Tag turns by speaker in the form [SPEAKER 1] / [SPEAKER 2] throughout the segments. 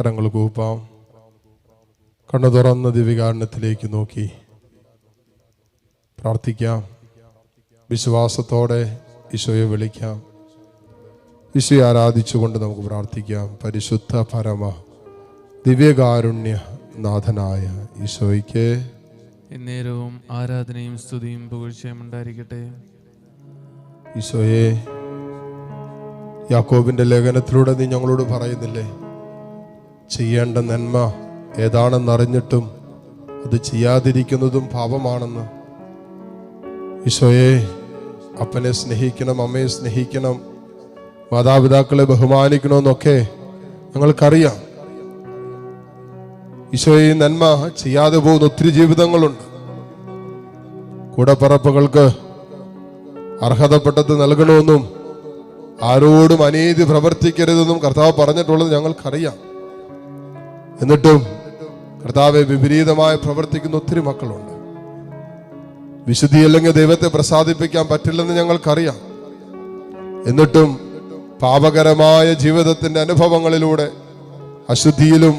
[SPEAKER 1] കരങ്ങൾ കൂപ്പാം. കണ്ണു തുറന്ന ദിവികാരണത്തിലേക്ക് നോക്കി. പ്രാർത്ഥിക്കാം. വിശ്വാസത്തോടെ ഈശോയെ വിളിക്കാം. ഈശോയെ ആരാധിച്ചുകൊണ്ട് നമുക്ക് പ്രാർത്ഥിക്കാം. പരിശുദ്ധ പരമ ദിവ്യകാരുണ്യ നാഥനായ ഈശോയ്ക്ക്.
[SPEAKER 2] എന്നേരവും ആരാധനയും സ്തുതിയും പുകഴ്ചയും ഉണ്ടായിരിക്കട്ടെ.
[SPEAKER 1] ഈശോയെ യാക്കോബിന്റെ ലേഖനത്തിലൂടെ നീ ഞങ്ങളോട് പറയുന്നില്ലേ? ചെയ്യേണ്ട നന്മ ഏതാണെന്നറിഞ്ഞിട്ടും അത് ചെയ്യാതിരിക്കുന്നതും പാപമാണെന്ന്. ഈശോയെ അപ്പനെ സ്നേഹിക്കണം അമ്മയെ സ്നേഹിക്കണം മാതാപിതാക്കളെ ബഹുമാനിക്കണമെന്നൊക്കെ ഞങ്ങൾക്കറിയാം. ഈശോയെ നന്മ ചെയ്യാതെ പോകുന്ന ഒത്തിരി ജീവിതങ്ങളുണ്ട്. കൂടപ്പറപ്പുകൾക്ക് അർഹതപ്പെട്ടത് നൽകണമെന്നും ആരോടും അനീതി പ്രവർത്തിക്കരുതെന്നും കർത്താവ് പറഞ്ഞിട്ടുള്ളത് ഞങ്ങൾക്കറിയാം. എന്നിട്ടും കർത്താവെ വിപരീതമായി പ്രവർത്തിക്കുന്ന ഒത്തിരി മക്കളുണ്ട്. വിശുദ്ധി അല്ലെങ്കിൽ ദൈവത്തെ പ്രസാദിപ്പിക്കാൻ പറ്റില്ലെന്ന് ഞങ്ങൾക്കറിയാം. എന്നിട്ടും പാപകരമായ ജീവിതത്തിന്റെ അനുഭവങ്ങളിലൂടെ അശുദ്ധിയിലും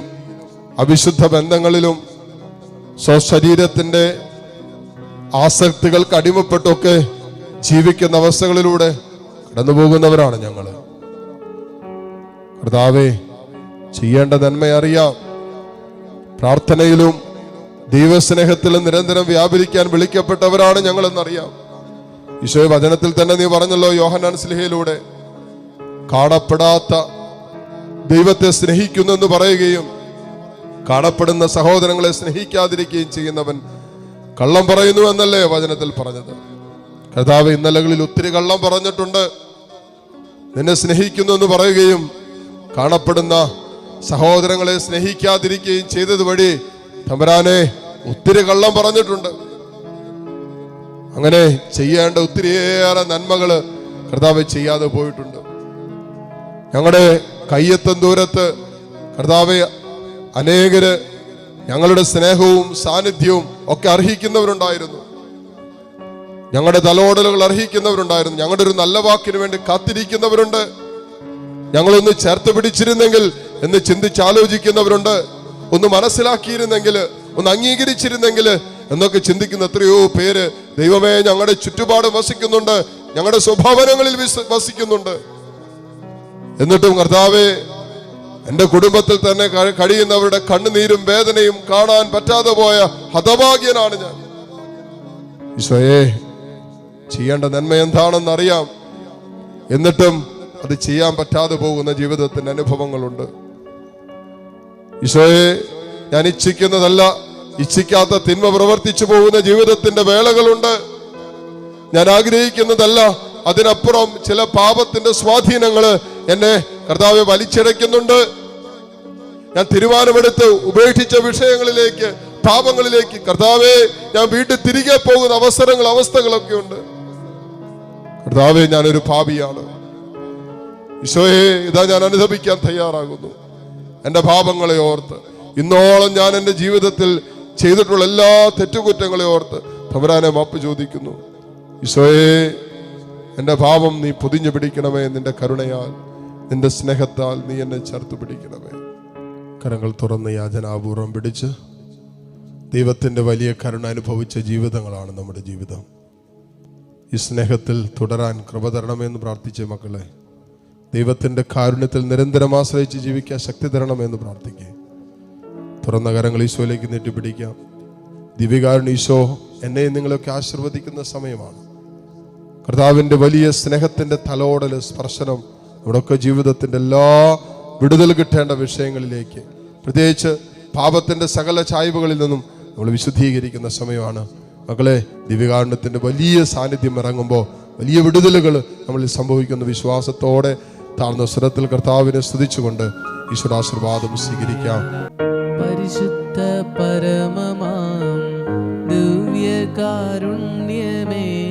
[SPEAKER 1] അവിശുദ്ധ ബന്ധങ്ങളിലും സ്വശരീരത്തിന്റെ ആസക്തികൾക്ക് അടിമപ്പെട്ടൊക്കെ ജീവിക്കുന്ന അവസ്ഥകളിലൂടെ കടന്നുപോകുന്നവരാണ് ഞങ്ങൾ കർത്താവെ ചെയ്യേണ്ട നന്മ അറിയാം പ്രാർത്ഥനയിലും ദൈവസ്നേഹത്തിലും നിരന്തരം വ്യാപരിക്കാൻ വിളിക്കപ്പെട്ടവരാണ് ഞങ്ങളെന്നറിയാം. ഈശോ വചനത്തിൽ തന്നെ നീ പറഞ്ഞല്ലോ യോഹനാൻ സ്ലിഹയിലൂടെ കാണപ്പെടാത്ത ദൈവത്തെ സ്നേഹിക്കുന്നു എന്ന് പറയുകയും കാണപ്പെടുന്ന സഹോദരങ്ങളെ സ്നേഹിക്കാതിരിക്കുകയും ചെയ്യുന്നവൻ കള്ളം പറയുന്നു എന്നല്ലേ വചനത്തിൽ പറഞ്ഞത്. കർത്താവ് ഇന്നലകളിൽ ഒത്തിരി കള്ളം പറഞ്ഞിട്ടുണ്ട്. നിന്നെ സ്നേഹിക്കുന്നു എന്ന് പറയുകയും കാണപ്പെടുന്ന സഹോദരങ്ങളെ സ്നേഹിക്കാതിരിക്കുകയും ചെയ്തത് വഴി തമ്പരാനെ ഒത്തിരി കള്ളം പറഞ്ഞിട്ടുണ്ട്. അങ്ങനെ ചെയ്യേണ്ട ഒത്തിരിയേറെ നന്മകൾ കർത്താവ് ചെയ്യാതെ പോയിട്ടുണ്ട്. ഞങ്ങളുടെ കയ്യെത്തും ദൂരത്ത് കർത്താവ് അനേകര് ഞങ്ങളുടെ സ്നേഹവും സാന്നിധ്യവും ഒക്കെ അർഹിക്കുന്നവരുണ്ടായിരുന്നു. ഞങ്ങളുടെ തലോടലുകൾ അർഹിക്കുന്നവരുണ്ടായിരുന്നു. ഞങ്ങളുടെ ഒരു നല്ല വാക്കിന് വേണ്ടി കാത്തിരിക്കുന്നവരുണ്ട്. ഞങ്ങളൊന്ന് ചേർത്ത് പിടിച്ചിരുന്നെങ്കിൽ എന്ന് ചിന്തിച്ച് ആലോചിക്കുന്നവരുണ്ട്. ഒന്ന് മനസ്സിലാക്കിയിരുന്നെങ്കിൽ ഒന്ന് അംഗീകരിച്ചിരുന്നെങ്കിൽ എന്നൊക്കെ ചിന്തിക്കുന്ന എത്രയോ പേര് ദൈവമേ ഞങ്ങളുടെ ചുറ്റുപാട് വസിക്കുന്നുണ്ട്. ഞങ്ങളുടെ സ്വഭാവനങ്ങളിൽ വസിക്കുന്നുണ്ട്. എന്നിട്ടും കർത്താവേ എന്റെ കുടുംബത്തിൽ തന്നെ കഴിയുന്നവരുടെ കണ്ണുനീരും വേദനയും കാണാൻ പറ്റാതെ പോയ ഹതഭാഗ്യനാണ് ഞാൻ. ഈശോയെ ചെയ്യേണ്ട നന്മ എന്താണെന്ന് അറിയാം. എന്നിട്ടും അത് ചെയ്യാൻ പറ്റാതെ പോകുന്ന ജീവിതത്തിന്റെ അനുഭവങ്ങളുണ്ട്. ഈശോയെ ഞാൻ ഇച്ഛിക്കുന്നതല്ല ഇച്ഛിക്കാത്ത തിന്മ പ്രവർത്തിച്ചു പോകുന്ന ജീവിതത്തിന്റെ വേളകളുണ്ട്. ഞാൻ ആഗ്രഹിക്കുന്നതല്ല അതിനപ്പുറം ചില പാപത്തിന്റെ സ്വാധീനങ്ങൾ എന്നെ കർത്താവ് വലിച്ചിഴയ്ക്കുന്നുണ്ട്. ഞാൻ തീരുമാനമെടുത്ത് ഉപേക്ഷിച്ച വിഷയങ്ങളിലേക്ക് പാപങ്ങളിലേക്ക് കർത്താവെ ഞാൻ വീട്ടിൽ തിരികെ പോകുന്ന അവസരങ്ങൾ അവസ്ഥകളൊക്കെ ഉണ്ട്. കർത്താവെ ഞാനൊരു പാപിയാണ്. ഈശോയെ ഇതാ ഞാൻ അനുഭവിക്കാൻ തയ്യാറാകുന്നു. എന്റെ പാപങ്ങളെ ഓർത്ത് ഇന്നോളം ഞാൻ എന്റെ ജീവിതത്തിൽ ചെയ്തിട്ടുള്ള എല്ലാ തെറ്റുകുറ്റങ്ങളെ ഓർത്ത് തമ്പുരാനെ മാപ്പ് ചോദിക്കുന്നു. ഈശോയെ എന്റെ പാപം നീ പൊതിഞ്ഞു പിടിക്കണമേ നിന്റെ കരുണയാൽ നിന്റെ സ്നേഹത്താൽ നീ എന്നെ ചേർത്ത് പിടിക്കണമേ. കരങ്ങൾ തുറന്ന് യാചനാപൂർവം പിടിച്ച് ദൈവത്തിന്റെ വലിയ കരുണ അനുഭവിച്ച ജീവിതങ്ങളാണ് നമ്മുടെ ജീവിതം. ഈ സ്നേഹത്തിൽ തുടരാൻ കൃപ തരണമെന്ന് പ്രാർത്ഥിച്ച മക്കളെ ദൈവത്തിന്റെ കാരുണ്യത്തിൽ നിരന്തരം ആശ്രയിച്ച് ജീവിക്കാൻ ശക്തി തരണം എന്ന് പ്രാർത്ഥിക്കുക തുറന്ന കരങ്ങൾ ഈശോയിലേക്ക് നീട്ടിപ്പിടിക്കാം. ദിവ്യകാരുണ്യ ഈശോ എന്നെയും നിങ്ങളൊക്കെ ആശീർവദിക്കുന്ന സമയമാണ്. കർത്താവിന്റെ വലിയ സ്നേഹത്തിന്റെ തലോടൽ സ്പർശനം നമ്മുടെയൊക്കെ ജീവിതത്തിന്റെ എല്ലാ വിടുതൽ കിട്ടേണ്ട വിഷയങ്ങളിലേക്ക് പ്രത്യേകിച്ച് പാപത്തിന്റെ സകല ചായ്വുകളിൽ നിന്നും നമ്മൾ വിശുദ്ധീകരിക്കുന്ന സമയമാണ്. മക്കളെ ദിവ്യകാരുണ്യത്തിന്റെ വലിയ സാന്നിധ്യം ഇറങ്ങുമ്പോൾ വലിയ വിടുതലുകൾ നമ്മളിൽ സംഭവിക്കുന്ന. വിശ്വാസത്തോടെ താഴ്ന്ന സ്വരത്തിൽ കർത്താവിനെ സ്തുതിച്ചുകൊണ്ട് ഈശ്വരാശീർവാദം സ്വീകരിക്കാം. പരിശുദ്ധ പരമമാം ദിവ്യകാരുണ്യമേ.